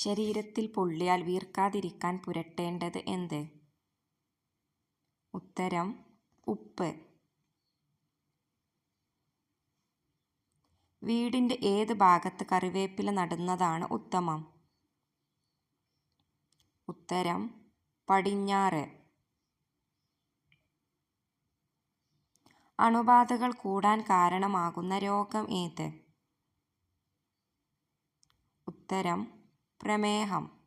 ശരീരത്തിൽ പൊള്ളിയാൽ വീർക്കാതിരിക്കാൻ പുരട്ടേണ്ടത് എന്ത്? ഉത്തരം ഉപ്പ്. വീടിന്റെ ഏത് ഭാഗത്ത് കറിവേപ്പില നടുന്നതാണ് ഉത്തമം? ഉത്തരം പടിഞ്ഞാറ്. അണുബാധകൾ കൂടാൻ കാരണമാകുന്ന രോഗം ഏത്? ഉത്തരം പ്രമേഹം.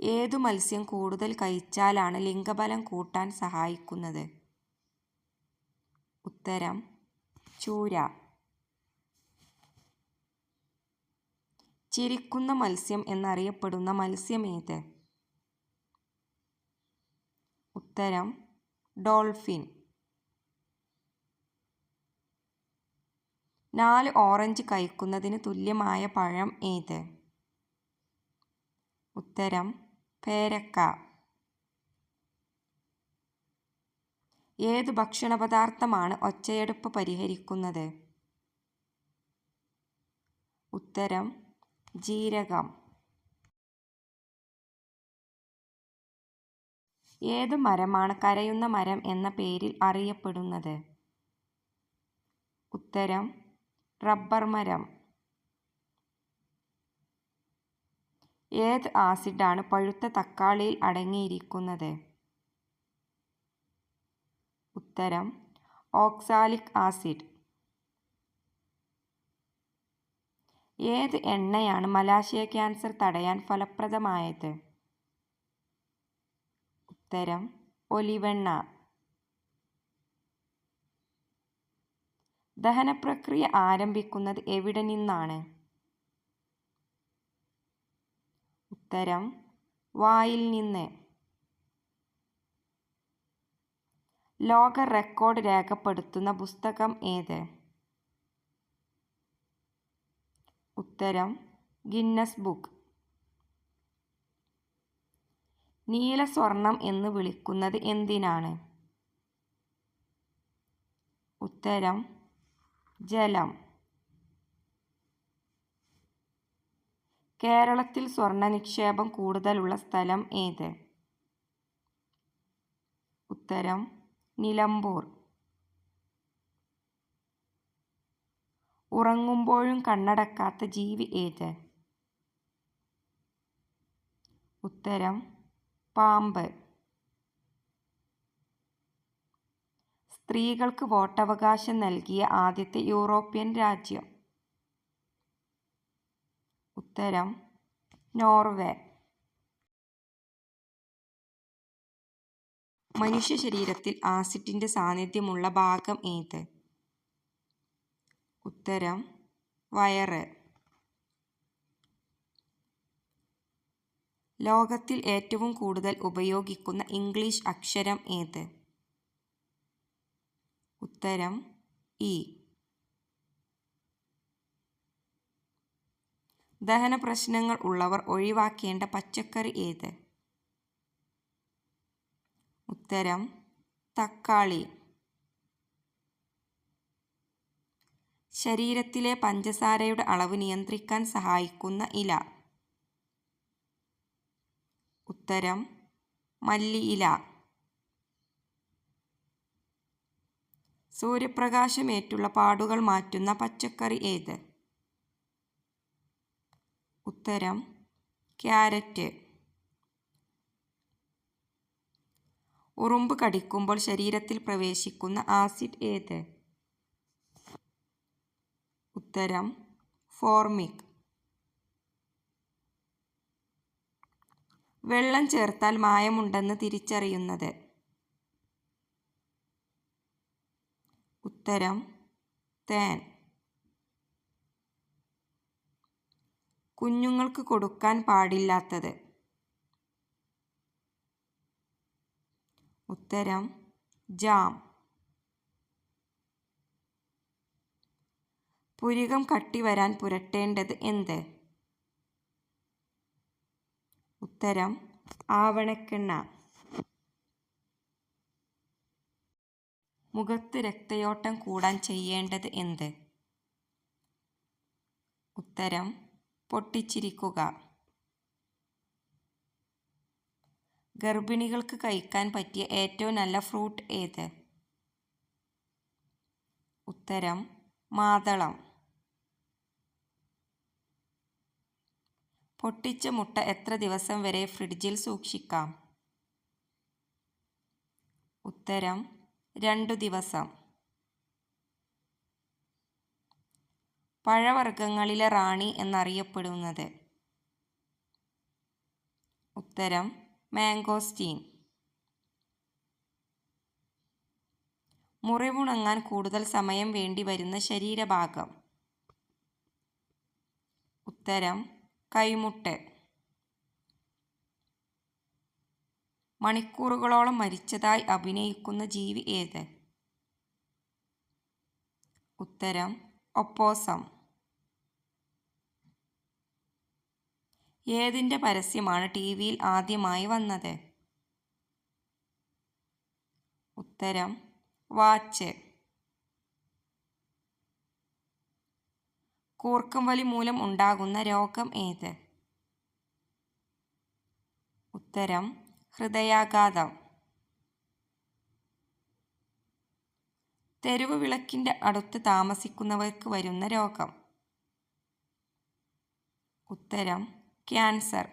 ഏതു മത്സ്യം കൂടുതൽ കഴിച്ചാലാണ് ലിംഗബലം കൂട്ടാൻ സഹായിക്കുന്നത്? ഉത്തരം ചൂര. ചിരിക്കുന്ന മത്സ്യം എന്നറിയപ്പെടുന്ന മത്സ്യം ഏത് ഉത്തരം ഡോൾഫിൻ. നാല് ഓറഞ്ച് കഴിക്കുന്നതിന് തുല്യമായ പഴം ഏത്? ഉത്തരം പേരക്ക. ഏത് ഭക്ഷണ പദാർത്ഥമാണ് ഒച്ചയെടുപ്പ് പരിഹരിക്കുന്നത്? ഉത്തരം ജീരകം. ഏത് മരമാണ് കരയുന്ന മരം എന്ന പേരിൽ അറിയപ്പെടുന്നത്? ഉത്തരം റബ്ബർ മരം. ഏത് ആസിഡാണ് പഴുത്ത തക്കാളിയിൽ അടങ്ങിയിരിക്കുന്നത്? ഉത്തരം ഓക്സാലിക് ആസിഡ്. ഏത് എണ്ണയാണ് മലാശയ ക്യാൻസർ തടയാൻ ഫലപ്രദമായത്? ഉത്തരം ഒലിവെണ്ണ. ദഹനപ്രക്രിയ ആരംഭിക്കുന്നത് എവിടെ നിന്നാണ്? ഉത്തരം വായിൽ നിന്ന്. ലോക റെക്കോർഡ് രേഖപ്പെടുത്തുന്ന പുസ്തകം ഏത്? ഉത്തരം ഗിന്നസ് ബുക്ക്. നീല നീലസ്വർണം എന്ന് വിളിക്കുന്നത് എന്തിനാണ്? ഉത്തരം ജലം. കേരളത്തിൽ സ്വർണ നിക്ഷേപം കൂടുതലുള്ള സ്ഥലം ഏത്? ഉത്തരം നിലമ്പൂർ. ഉറങ്ങുമ്പോഴും കണ്ണടക്കാത്ത ജീവി ഏത്? ഉത്തരം പാമ്പ്. സ്ത്രീകൾക്ക് വോട്ടവകാശം നൽകിയ ആദ്യത്തെ യൂറോപ്യൻ രാജ്യം? ഉത്തരം നോർവേ. മനുഷ്യ ശരീരത്തിൽ ആസിഡിന്റെ സാന്നിധ്യമുള്ള ഭാഗം ഏത്? ഉത്തരം വയറ്. ലോകത്തിൽ ഏറ്റവും കൂടുതൽ ഉപയോഗിക്കുന്ന ഇംഗ്ലീഷ് അക്ഷരം ഏത്? ഉത്തരം ഇ. ദഹന പ്രശ്നങ്ങൾ ഉള്ളവർ ഒഴിവാക്കേണ്ട പച്ചക്കറി ഏത്? ഉത്തരം തക്കാളി. ശരീരത്തിലെ പഞ്ചസാരയുടെ അളവ് നിയന്ത്രിക്കാൻ സഹായിക്കുന്ന ഇല? ഉത്തരം മല്ലിയില. സൂര്യപ്രകാശമേറ്റുള്ള പാടുകൾ മാറ്റുന്ന പച്ചക്കറി ഏത്? ഉത്തരം ക്യാരറ്റ്. ഉറുമ്പ് കടിക്കുമ്പോൾ ശരീരത്തിൽ പ്രവേശിക്കുന്ന ആസിഡ് ഏത്? ഉത്തരം ഫോർമിക്. വെള്ളം ചേർത്താൽ മായമുണ്ടെന്ന് തിരിച്ചറിയുന്നത്? ഉത്തരം തേൻ. കുഞ്ഞുങ്ങൾക്ക് കൊടുക്കാൻ പാടില്ലാത്തത്? ഉത്തരം ജാം. പുരികം കട്ടി വരാൻ പുരട്ടേണ്ടത് എന്ത്? ഉത്തരം ആവണക്കെണ്ണ. മുഖത്ത് രക്തയോട്ടം കൂടാൻ ചെയ്യേണ്ടത് എന്ത്? ഉത്തരം പൊട്ടിച്ചിരിക്കുക. ഗർഭിണികൾക്ക് കഴിക്കാൻ പറ്റിയ ഏറ്റവും നല്ല ഫ്രൂട്ട് ഏത്? ഉത്തരം മാതളം. പൊട്ടിച്ച മുട്ട എത്ര ദിവസം വരെ ഫ്രിഡ്ജിൽ സൂക്ഷിക്കാം? ഉത്തരം രണ്ടു ദിവസം. പഴവർഗങ്ങളിലെ റാണി എന്നറിയപ്പെടുന്നത്. ഉത്തരം മാംഗോസ്റ്റീൻ മുറിവുണങ്ങാൻ കൂടുതൽ സമയം വേണ്ടി വരുന്ന ശരീരഭാഗം. ഉത്തരം കൈമുട്ട്. മണിക്കൂറുകളോളം മരിച്ചതായി അഭിനയിക്കുന്ന ജീവി ഏത്? ഉത്തരം ഒപ്പോസം. ഏതിന്റെ പരസ്യമാണ് ടി വിയിൽ ആദ്യമായി വന്നത്? ഉത്തരം വാച്ച്. കൂർക്കം വലി മൂലം ഉണ്ടാകുന്ന രോഗം ഏത്? ഉത്തരം ഹൃദയാഘാതം. തെരുവ് വിളക്കിന്റെ അടുത്ത് താമസിക്കുന്നവർക്ക് വരുന്ന രോഗം. ഉത്തരം ക്യാൻസർ.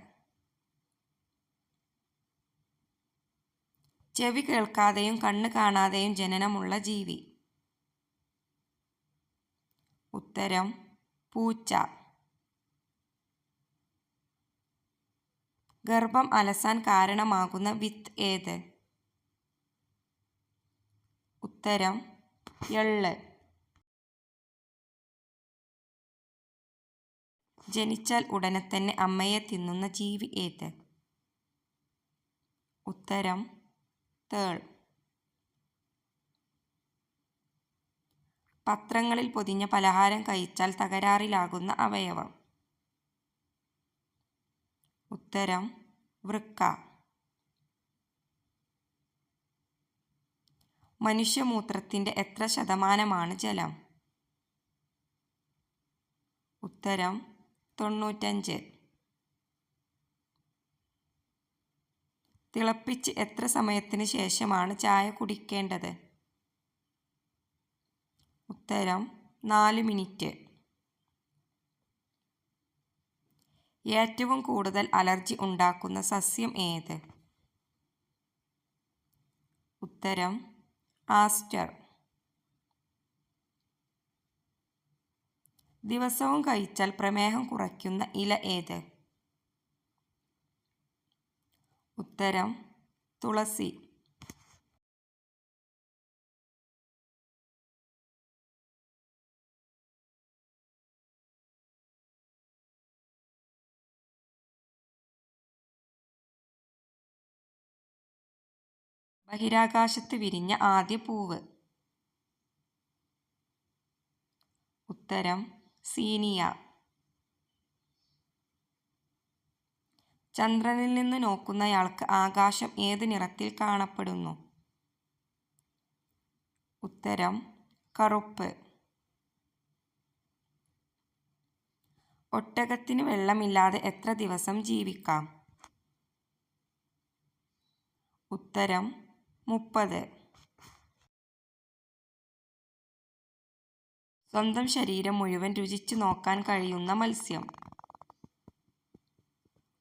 ചെവി കേൾക്കാതെയും കണ്ണ് കാണാതെയും ജനനമുള്ള ജീവി. ഉത്തരം പൂച്ച. ഗർഭം അലസാൻ കാരണമാകുന്ന വിത്ത് ഏത്? ഉത്തരം എള്ള്. ജനിച്ചാൽ ഉടനെ തന്നെ അമ്മയെ തിന്നുന്ന ജീവി ഏത്? ഉത്തരം തേൾ. പത്രങ്ങളിൽ പൊതിഞ്ഞ പലഹാരം കഴിച്ചാൽ തകരാറിലാകുന്ന അവയവം. ഉത്തരം വൃക്ക. മനുഷ്യമൂത്രത്തിന്റെ എത്ര ശതമാനമാണ് ജലം? ഉത്തരം തൊണ്ണൂറ്റഞ്ച്. തിളപ്പിച്ച് എത്ര സമയത്തിന് ശേഷമാണ് ചായ കുടിക്കേണ്ടത്? ഉത്തരം നാല് മിനിറ്റ്. ഏറ്റവും കൂടുതൽ അലർജി ഉണ്ടാക്കുന്ന സസ്യം ഏത്? ഉത്തരം ആസ്റ്റർ. ദിവസവും കഴിച്ചാൽ പ്രമേഹം കുറയ്ക്കുന്ന ഇല ഏത്? ഉത്തരം തുളസി. ബഹിരാകാശത്ത് വിരിഞ്ഞ ആദ്യ പൂവ്. ഉത്തരം സീനിയ. ചന്ദ്രനിൽ നിന്ന് നോക്കുന്നയാൾക്ക് ആകാശം ഏത് നിറത്തിൽ കാണപ്പെടുന്നു? ഉത്തരം കറുപ്പ്. ഒട്ടകത്തിന് വെള്ളമില്ലാതെ എത്ര ദിവസം ജീവിക്കാം? ഉത്തരം മുപ്പത്. സ്വന്തം ശരീരം മുഴുവൻ രുചിച്ചു നോക്കാൻ കഴിയുന്ന മത്സ്യം.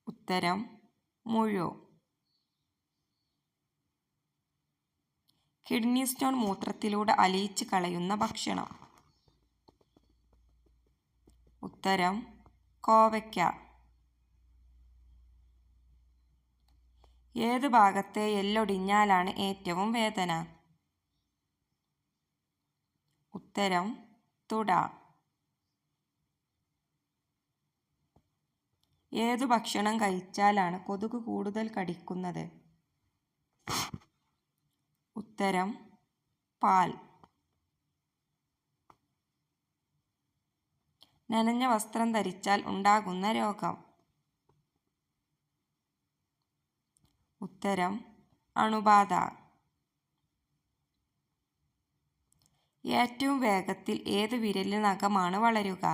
ഉത്തരം മുഴു. കിഡ്നി സ്റ്റോൺ മൂത്രത്തിലൂടെ അലിയിച്ച് കളയുന്ന ഭക്ഷണം. ഉത്തരം കോവയ്ക്ക. ഏത് ഭാഗത്തെ എല്ലൊടിഞ്ഞാലാണ് ഏറ്റവും വേദന? ഉത്തരം തുട. ഏതു ഭക്ഷണം കഴിച്ചാലാണ് കൊതുക് കൂടുതൽ കടിക്കുന്നത്? ഉത്തരം പാൽ. നനഞ്ഞ വസ്ത്രം ധരിച്ചാൽ ഉണ്ടാകുന്ന രോഗം. ഉത്തരം അണുബാധ. ഏറ്റവും വേഗത്തിൽ ഏത് വിരലിൽ നഖമാണ് വളരുക?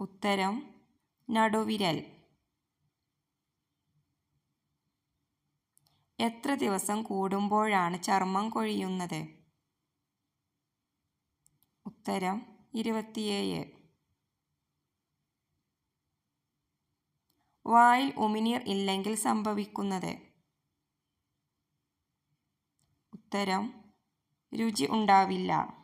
ഉത്തരം നടുവിരൽ. എത്ര ദിവസം കൂടുമ്പോഴാണ് ചർമ്മം കൊഴിയുന്നത്? ഉത്തരം ഇരുപത്തിയേഴ്. വായിൽ ഉമിനീർ ഇല്ലെങ്കിൽ സംഭവിക്കുന്നത്? ഉത്തരം രുചി ഉണ്ടാവില്ല.